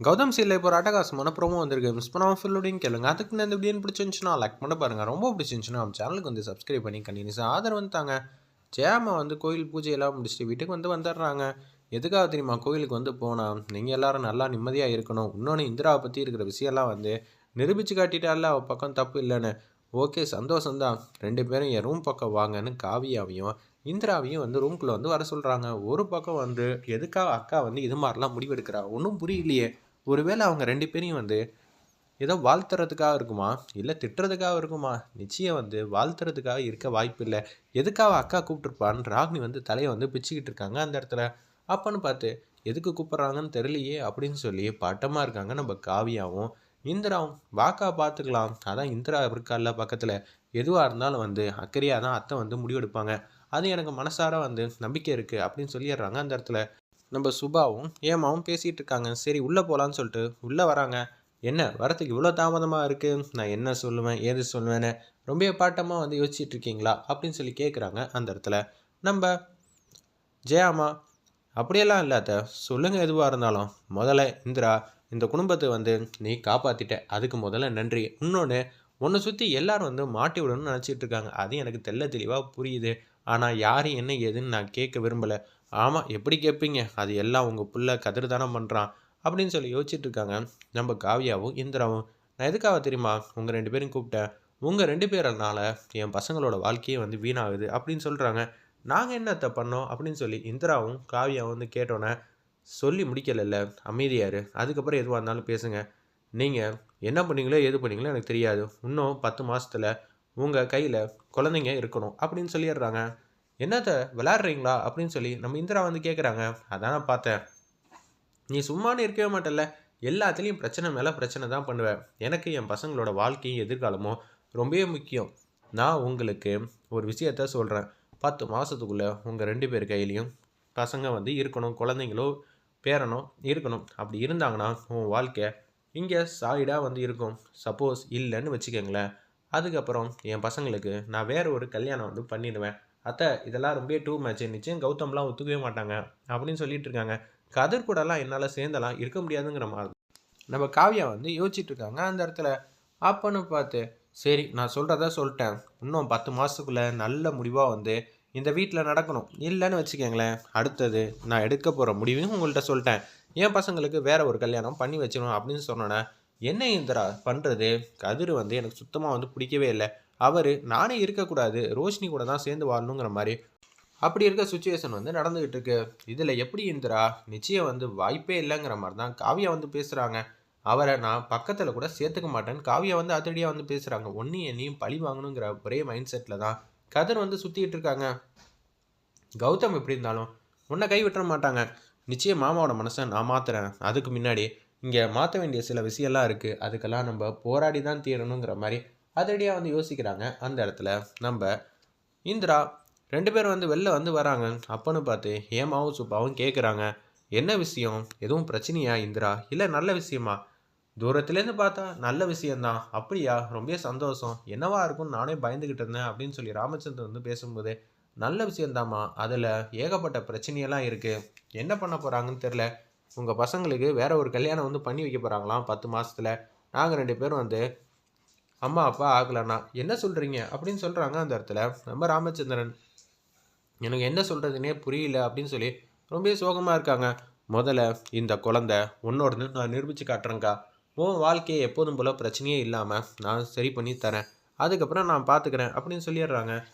கௌதம் சீல இப்போ ஒரு அட்டகாசமான ப்ரோமோ வந்திருக்கு. மிஸ் பண்ணாமல் ஃபுல்லோடையும் கேளுங்க. அதுக்கு இந்த வீடியோ பிடிச்சிருந்துச்சுன்னா லைக் பண்ண பாருங்கள் ரொம்ப பிடிச்சிருந்துச்சுன்னா நம்ம சேனலுக்கு வந்து சப்ஸ்கிரைப் பண்ணி கண்டினியூஸாக ஆதரவு வந்துட்டாங்க ஜெயாமா வந்து கோயில் பூஜையெல்லாம் முடிச்சுட்டு வீட்டுக்கு வந்து வந்துடுறாங்க. எதுக்காக தெரியுமா? கோயிலுக்கு வந்து போனால் நீங்கள் எல்லாரும் நல்லா நிம்மதியாக இருக்கணும். இன்னொன்று இந்திராவை பற்றி இருக்கிற விஷயம்லாம் வந்து நிரூபித்து காட்டிட்டால அவள் பக்கம் தப்பு இல்லைன்னு. ஓகே சந்தோஷம்தான் ரெண்டு பேரும் என் ரூம் பக்கம் வாங்கன்னு காவியாவையும் இந்திராவையும் வந்து ரூம்குள்ளே வந்து வர சொல்கிறாங்க ஒரு பக்கம் வந்து எதுக்காக அக்கா வந்து இது மாதிரிலாம் முடிவெடுக்கிறா? ஒன்றும் புரியலையே. ஒருவேளை அவங்க ரெண்டு பேரையும் வந்து ஏதோ வாழ்த்துறதுக்காக இருக்குமா? இல்லை திட்டுறதுக்காக இருக்குமா? நிச்சயம் வந்து வாழ்த்துறதுக்காக இருக்க வாய்ப்பு இல்லை. எதுக்காக அக்கா கூப்பிட்டுருப்பான்னு ராகினி வந்து தலையை வந்து பிச்சுக்கிட்டு இருக்காங்க அந்த இடத்துல. அப்பன்னு பார்த்து எதுக்கு கூப்பிட்றாங்கன்னு தெரியலையே அப்படின்னு சொல்லி பட்டமாக இருக்காங்க நம்ம காவியாவும். இந்திராவும் வாக்கா பார்த்துக்கலாம். அதான் இந்திரா இருக்கால பக்கத்தில். எதுவாக இருந்தாலும் வந்து அக்கறையாக தான் அத்தை வந்து முடிவெடுப்பாங்க. அது எனக்கு மனசார வந்து நம்பிக்கை இருக்குது அப்படின்னு சொல்லிடுறாங்க அந்த இடத்துல. நம்ம சுபாவும் ஏமாவும் பேசிகிட்டு இருக்காங்க. சரி உள்ளே போகலான்னு சொல்லிட்டு உள்ளே வராங்க. என்ன வரத்துக்கு இவ்வளோ தாமதமாக இருக்குது நான் என்ன சொல்லுவேன் ஏது சொல்லுவேன்னு ரொம்ப பாட்டமாக வந்து யோசிச்சுட்டு இருக்கீங்களா? அப்படின்னு சொல்லி கேட்குறாங்க அந்த இடத்துல. நம்ம ஜெயாமா அப்படியெல்லாம் இல்லாத சொல்லுங்கள் எதுவாக இருந்தாலும். முதல்ல இந்திரா இந்த குடும்பத்தை வந்து நீ காப்பாற்றிட்ட அதுக்கு முதல்ல நன்றி. இன்னொன்று உன்னை சுற்றி எல்லாரும் வந்து மாட்டி விடணும்னு நினச்சிட்டு இருக்காங்க. அது எனக்கு தெல்ல தெளிவாக புரியுது. ஆனால் யார் என்ன ஏதுன்னு நான் கேட்க விரும்பலை. ஆமாம் எப்படி கேட்பீங்க? அது எல்லாம் உங்கள் பிள்ளை கதிர் தானே பண்ணுறான் அப்படின்னு சொல்லி யோசிச்சுட்டு இருக்காங்க நம்ம காவியாவும் இந்திராவும். நான் எதுக்காக தெரியுமா? உங்கள் ரெண்டு பேரும் கூப்பிட்டேன். உங்கள் ரெண்டு பேரனால என் பசங்களோட வாழ்க்கையே வந்து வீணாகுது அப்படின்னு சொல்கிறாங்க நாங்கள் என்னத்தை பண்ணோம் அப்படின்னு சொல்லி இந்திராவும் காவியாவும் வந்து கேட்டோன்னே சொல்லி முடிக்கலைல்ல அமைதியார் அதுக்கப்புறம் எதுவாக இருந்தாலும் பேசுங்க. நீங்கள் என்ன பண்ணீங்களோ எது பண்ணீங்களோ எனக்கு தெரியாது. இன்னும் பத்து மாதத்தில் உங்கள் கையில் குழந்தைங்க இருக்கணும் அப்படின்னு சொல்லிடுறாங்க. என்னத்த விளாட்றீங்களா அப்படின்னு சொல்லி நம்ம இந்திரா வந்து கேட்குறாங்க அதான் நான் பார்த்தேன். நீ சும்மானு இருக்கவே மாட்டல்ல. எல்லாத்துலேயும் பிரச்சனை மேலே பிரச்சனை தான் பண்ணுவேன். எனக்கு என் பசங்களோட வாழ்க்கையும் எதிர்காலமும் ரொம்பவே முக்கியம். நான் உங்களுக்கு ஒரு விஷயத்த சொல்கிறேன் பத்து மாதத்துக்குள்ளே உங்கள் ரெண்டு பேர் கையிலையும் பசங்க வந்து இருக்கணும் குழந்தைங்களோ பேரனோ இருக்கணும். அப்படி இருந்தாங்கன்னா உன் வாழ்க்கை இங்கே சாலிடாக வந்து இருக்கும். சப்போஸ் இல்லைன்னு வச்சுக்கோங்களேன். அதுக்கப்புறம் என் பசங்களுக்கு நான் வேற ஒரு கல்யாணம் வந்து பண்ணிடுவேன். அத்தை இதெல்லாம் ரொம்ப டூ மேட்ச் நிச்சயம் கௌதம்லாம் ஒத்துக்கவே மாட்டாங்க. அப்படின்னு சொல்லிட்டு இருக்காங்க. கதிர் கூடலாம் என்னால் சேர்ந்தெல்லாம் இருக்க முடியாதுங்கிற மாதிரி. நம்ம காவியா வந்து யோசிச்சுட்டு இருக்காங்க அந்த இடத்துல. அப்பன்னு பார்த்து சரி நான் சொல்கிறத சொல்லிட்டேன். இன்னும் பத்து மாதத்துக்குள்ளே நல்ல முடிவாக வந்து இந்த வீட்டில் நடக்கணும். இல்லைன்னு வச்சுக்கோங்களேன். அடுத்தது நான் எடுக்க போகிற முடிவையும் உங்கள்கிட்ட சொல்லிட்டேன். என் பசங்களுக்கு வேற ஒரு கல்யாணம் பண்ணி வச்சிடணும் அப்படின்னு சொன்னோன்னே என்ன இந்திரா பண்ணுறது கதிர் வந்து எனக்கு சுத்தமாக வந்து பிடிக்கவே இல்லை. அவர் நானே இருக்கக்கூடாது. ரோஷினி கூட தான் சேர்ந்து வாழணுங்கிற மாதிரி. அப்படி இருக்க சுச்சுவேஷன் வந்து நடந்துகிட்டு இருக்கு. இதில் எப்படி இந்திரா? நிச்சயம் வந்து வாய்ப்பே இல்லைங்கிற மாதிரி தான் காவியா வந்து பேசுகிறாங்க அவரை நான் பக்கத்தில் கூட சேர்த்துக்க மாட்டேன்னு காவியா வந்து அதிரடியாக வந்து பேசுகிறாங்க ஒன்றையும் என்னையும் பழி வாங்கணுங்கிற ஒரே மைண்ட் செட்டில் தான் கதிர் வந்து சுற்றிக்கிட்டு இருக்காங்க. கௌதம் எப்படி இருந்தாலும் உன்னை கை விட்டுற மாட்டாங்க. நிச்சயம் மாமாவோட மனசை நான் மாத்துறேன். அதுக்கு முன்னாடி இங்கே மாற்ற வேண்டிய சில விஷயம்லாம் இருக்குது. அதுக்கெல்லாம் நம்ம போராடி தான் தீரணுங்கிற மாதிரி அதடியாக வந்து யோசிக்கிறாங்க. அந்த இடத்துல நம்ம இந்திரா ரெண்டு பேரும் வந்து வெளில வந்து வராங்க. அப்பன்னு பார்த்து ஏமாவும் சுப்பாவும் கேட்குறாங்க என்ன விஷயம்? எதுவும் பிரச்சனையா இந்திரா? இல்லை நல்ல விஷயமா? தூரத்துலேருந்து பார்த்தா நல்ல விஷயந்தான். அப்படியா? ரொம்ப சந்தோஷம். என்னவா இருக்கும்னு நானே பயந்துக்கிட்டு இருந்தேன். அப்படின்னு சொல்லி ராமச்சந்திரன் வந்து பேசும்போது நல்ல விஷயந்தாம்மா. அதில் ஏகப்பட்ட பிரச்சனையெல்லாம் இருக்குது. என்ன பண்ண போகிறாங்கன்னு தெரில உங்கள் பசங்களுக்கு வேற ஒரு கல்யாணம் வந்து பண்ணி வைக்க போகிறாங்களாம் பத்து மாதத்தில் நாங்கள் ரெண்டு பேரும் வந்து அம்மா அப்பா ஆகலண்ணா. என்ன சொல்கிறீங்க அப்படின்னு சொல்கிறாங்க அந்த இடத்துல. நம்ம ராமச்சந்திரன் எனக்கு என்ன சொல்கிறதுனே புரியல அப்படின்னு சொல்லி ரொம்ப சோகமாக இருக்காங்க. முதல்ல இந்த குழந்த உன்னோடன்னு நான் நிரூபித்து காட்டுறேங்க்கா உன் வாழ்க்கையை எப்போதும் போல் பிரச்சனையே இல்லாமல் நான் சரி பண்ணி தரேன். அதுக்கப்புறம் நான் பார்த்துக்கிறேன் அப்படின்னு சொல்லிடுறாங்க.